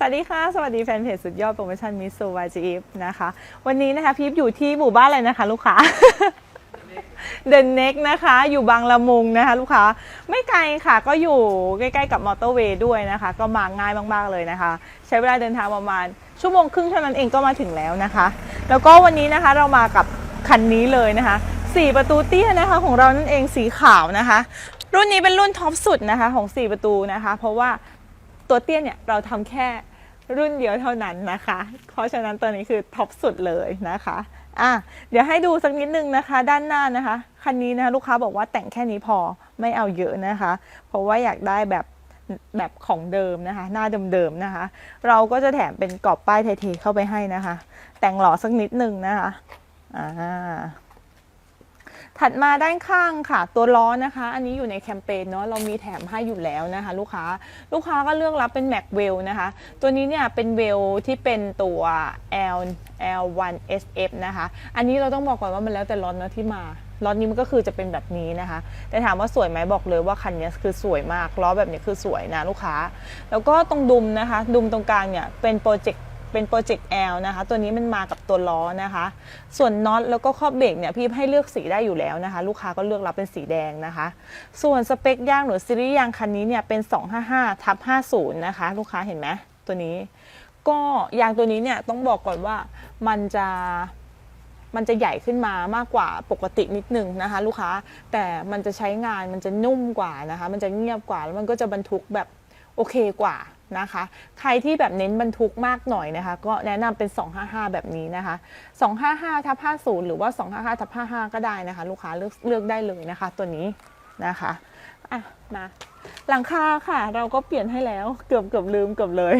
สวัสดีค่ะ สวัสดีแฟนเพจสุดยอดโปรโมชั่นมิสซูวาจีฟนะคะ วันนี้นะคะพีฟอยู่ที่หมู่บ้านอะไรนะคะ ลูกค้าเดนเน็กนะคะ อยู่บางละมุงนะคะ ลูกค้าไม่ไกลค่ะ ก็อยู่ใกล้ๆกับมอเตอร์เวย์ด้วยนะคะ ก็มาง่ายมากๆเลยนะคะ ใช้เวลาเดินทางประมาณ ชั่วโมงครึ่งเท่านั้นเองก็มาถึงแล้วนะคะ แล้วก็วันนี้นะคะเรามากับคันนี้เลยนะคะสี่ประตูเตี้ยนะคะของเรานั่นเองสีขาวนะคะ รุ่นนี้เป็นรุ่นท็อปสุดนะคะของ 4 ประตูนะคะ เพราะว่า ตัวเตี้ยเนี่ยเราทำแค่รุ่นเดียวเท่านั้นนะคะ เพราะฉะนั้นตัวนี้คือท็อปสุดเลยนะคะอะเดี๋ยวให้ดูสักนิดนึงนะคะ ด้านหน้านะคะ คันนี้นะคะลูกค้าบอกว่าแต่งแค่นี้พอไม่เอาเยอะนะคะ เพราะว่าอยากได้แบบแบบของเดิมนะคะ หน้าเดิมๆนะคะ เราก็จะแถมเป็นกรอบป้ายไทยๆเข้าไปให้นะคะ แต่งหล่อสักนิดนึงนะคะอ่า ถัดมาด้านข้างค่ะ ตัวล้อนะคะ อันนี้อยู่ในแคมเปญเนาะเรามีแถมให้อยู่แล้วนะคะ ลูกค้าลูกค้าก็เลือกรับเป็นแม็กเวลนะคะ ตัวนี้เนี่ยเป็นเวลที่เป็นตัว L L1 SF นะคะ อันนี้เราต้องบอกก่อนว่ามันแล้วแต่ล็อตนะที่มาล็อนี้มันก็คือจะเป็นแบบนี้นะคะ แต่ถามว่าสวยไหมบอกเลยว่าคันนี้คือสวยมากล้อแบบนี้คือสวยนะลูกค้า แล้วก็ตรงดุมนะคะ ดุมตรงกลางเนี่ยเป็นโปรเจกต์ เป็นโปรเจกต์ L นะคะ ตัวนี้มันมากับตัวล้อนะคะ ส่วนน็อตแล้วก็ครอบเบรกเนี่ยพี่ให้เลือกสีได้อยู่แล้วนะคะ ลูกค้าก็เลือกรับเป็นสีแดงนะคะ ส่วนสเปคยางหรือซีรีส์ยางคันนี้เนี่ยเป็น 255ทับ50 นะคะ ลูกค้าเห็นไหมตัวนี้ ก็ยางตัวนี้เนี่ยต้องบอกก่อนว่ามันจะมันจะใหญ่ขึ้นมามากกว่าปกตินิดนึงนะคะ ลูกค้าแต่มันจะใช้งานมันจะนุ่มกว่านะคะ มันจะเงียบกว่าแล้วมันก็จะบรรทุกแบบโอเคกว่า นะคะ ใครที่แบบเน้นบรรทุกมากหน่อยนะคะ ก็แนะนำเป็น 255 แบบนี้นะคะ 255ทับ50 หรือว่า 255ทับ55 ก็ได้นะคะ ลูกค้าเลือกเลือกได้เลยนะคะ ตัวนี้นะคะอะมาหลังคาค่ะ เราก็เปลี่ยนให้แล้วเกือบเกือบลืมเกือบเลย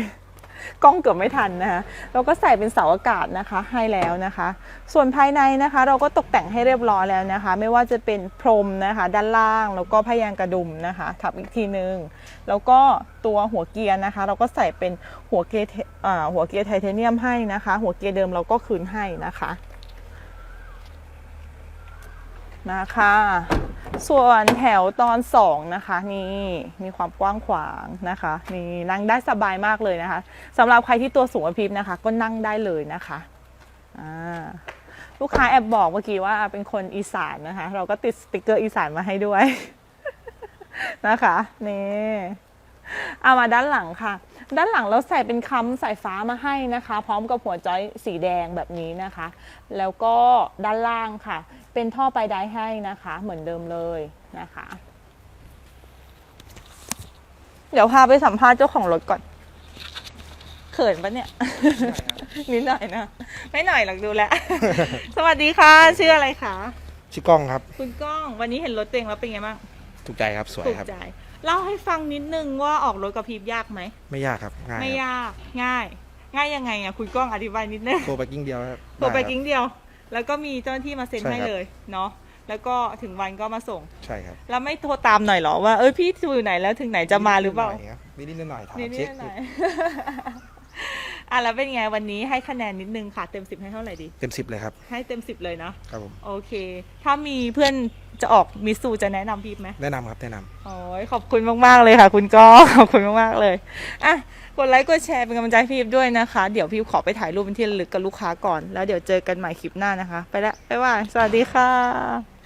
กล้องเกือบไม่ทันนะคะเราก็ใส่เป็นเสาอากาศนะคะให้แล้วนะคะ ส่วนภายในนะคะ เราก็ตกแต่งให้เรียบร้อยแล้วนะคะ ไม่ว่าจะเป็นพรมนะคะ ด้านล่างแล้วก็พยางกระดุมนะคะทับอีกทีนึง แล้วก็ตัวหัวเกียร์นะคะ เราก็ใส่เป็นหัวเกียร์หัวเกียร์ไทเทเนียมให้นะคะ หัวเกียร์เดิมเราก็คืนให้นะคะนะคะ ส่วนแถวตอนสองนะคะ นี่มีความกว้างขวางนะคะ นี่นั่งได้สบายมากเลยนะคะสำหรับใครที่ตัวสูงกว่าพิพนะคะ ก็นั่งได้เลยนะคะอ่าลูกค้าแอบบอกเมื่อกี้ว่าเป็นคนอีสานนะคะ เราก็ติดสติกเกอร์อีสานมาให้ด้วยนะคะนี่เอามาด้านหลังค่ะ ด้านหลังเราใส่เป็นค้ำสายฟ้ามาให้นะคะ พร้อมกับหัวจอยสีแดงแบบนี้นะคะ แล้วก็ด้านล่างค่ะ เป็นท่อไปได้ให้นะคะ เหมือนเดิมเลยนะคะ เดี๋ยวพาไปสัมภาษณ์เจ้าของรถก่อน เขินปะเนี่ย นิดหน่อยนะ ไม่หน่อยหรอกดูแลวสวัสดีค่ะ ชื่ออะไรคะ ชื่อกล้องครับ คุณก้อง วันนี้เห็นรถตัวเองแล้วเป็นไงบ้าง ถูกใจครับสวยถูกครับ ใจเล่าให้ฟังนิดนึงว่าออกรถกับพีบยากไหม ไม่ยากครับง่ายไม่ครับยากง่าย ง่ายยังไงอะ คุณก้องอธิบายนิดนึงโทรไปกิ้งเดียวครับโทรไปด้คบ กิ้งเดียว แล้วก็มีเจ้าหน้าที่มาเซ็นใช่ให้ครับเลยเนาะแล้วก็ถึงวันก็มาส่ง ใช่ครับแล้วไม่โทรตามหน่อยเหรอว่าเอ้ยพี่อยู่ไหนแล้วถึงไหนจะมาหรือเปล่า นิดๆน่อยๆครับนิดๆหน่อยๆถามนิดเช็คๆหน่อยๆ อะแล้วเป็นไงวันนี้ให้คะแนนนิดนึงค่ะ เต็มสิบให้เท่าไหร่ดี เต็มสิบเลยครับ ให้เต็มสิบเลยเนาะครับผมโอเค ถ้ามีเพื่อนจะออกมิสซูจะแนะนำพี่ไหมแนะนำครับแนะนำ โอ้ยขอบคุณมากๆเลยค่ะ คุณก้องขอบคุณมากๆเลยอะกดไลค์กดแชร์เป็นกำลังใจให้พี่ขอด้วยนะคะ เดี๋ยวพี่ขอไปถ่ายรูปเป็นที่ระลึกกับลูกค้าก่อน แล้วเดี๋ยวเจอกันใหม่คลิปหน้านะคะ ไปแล้วบ๊ายบายสวัสดีค่ะ